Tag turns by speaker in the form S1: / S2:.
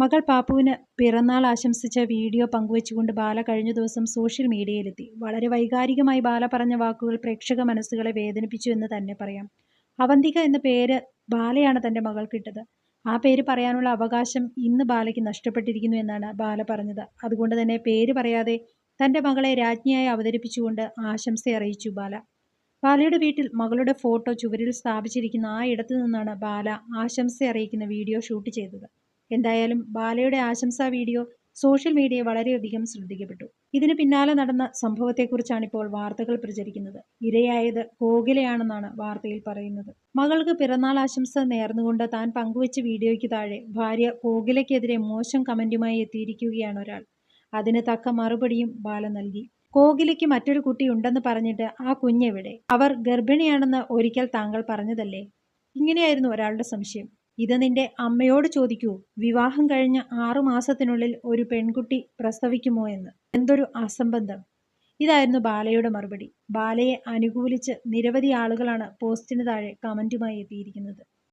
S1: മകൾ പാപ്പുവിന് പിറന്നാൾ ആശംസിച്ച വീഡിയോ പങ്കുവച്ചുകൊണ്ട് ബാല കഴിഞ്ഞ ദിവസം സോഷ്യൽ മീഡിയയിലെത്തി. വളരെ വൈകാരികമായി ബാല പറഞ്ഞ വാക്കുകൾ പ്രേക്ഷക മനസ്സുകളെ വേദനിപ്പിച്ചു എന്ന് തന്നെ പറയാം. അവന്തിക എന്ന പേര് ബാലയാണ് തന്റെ മകൾക്കിട്ടത് ആ പേര് പറയാനുള്ള അവകാശം ഇന്ന് ബാലയ്ക്ക് നഷ്ടപ്പെട്ടിരിക്കുന്നു എന്നാണ് ബാല പറഞ്ഞത്. അതുകൊണ്ട് തന്നെ പേര് പറയാതെ തന്റെ മകളെ രാജ്ഞിയായി അവതരിപ്പിച്ചുകൊണ്ട് ആശംസ അറിയിച്ചു ബാല. ബാലയുടെ വീട്ടിൽ മകളുടെ ഫോട്ടോ ചുവരിൽ സ്ഥാപിച്ചിരിക്കുന്ന ആ ഇടത്തു നിന്നാണ് ബാല ആശംസ അറിയിക്കുന്ന വീഡിയോ ഷൂട്ട് ചെയ്തത്. എന്തായാലും ബാലയുടെ ആശംസാ വീഡിയോ സോഷ്യൽ മീഡിയ വളരെയധികം ശ്രദ്ധിക്കപ്പെട്ടു. ഇതിന് പിന്നാലെ നടന്ന സംഭവത്തെക്കുറിച്ചാണ് ഇപ്പോൾ വാർത്തകൾ പ്രചരിക്കുന്നത്. ഇരയായത് കോകിലയാണെന്നാണ് വാർത്തയിൽ പറയുന്നത്. മകൾക്ക് പിറന്നാൾ ആശംസ നേർന്നുകൊണ്ട് താൻ പങ്കുവച്ച വീഡിയോയ്ക്ക് താഴെ ഭാര്യ കോകിലയ്ക്കെതിരെ മോശം കമന്റുമായി എത്തിയിരിക്കുകയാണ് ഒരാൾ. അതിന് തക്ക മറുപടിയും ബാല നൽകി. കോകിലയ്ക്ക് മറ്റൊരു കുട്ടി ഉണ്ടെന്ന് പറഞ്ഞിട്ട് ആ കുഞ്ഞെവിടെ? അവർ ഗർഭിണിയാണെന്ന് ഒരിക്കൽ താങ്കൾ പറഞ്ഞതല്ലേ? ഇങ്ങനെയായിരുന്നു ഒരാളുടെ സംശയം. ഇത് നിന്റെ അമ്മയോട് ചോദിക്കൂ. വിവാഹം കഴിഞ്ഞ ആറു മാസത്തിനുള്ളിൽ ഒരു പെൺകുട്ടി പ്രസവിക്കുമോ എന്ന്. എന്തൊരു അസംബന്ധം. ഇതായിരുന്നു ബാലയുടെ മറുപടി. ബാലയെ അനുകൂലിച്ച് നിരവധി ആളുകളാണ് പോസ്റ്റിന് താഴെ കമന്റുമായി എത്തിയിരിക്കുന്നത്.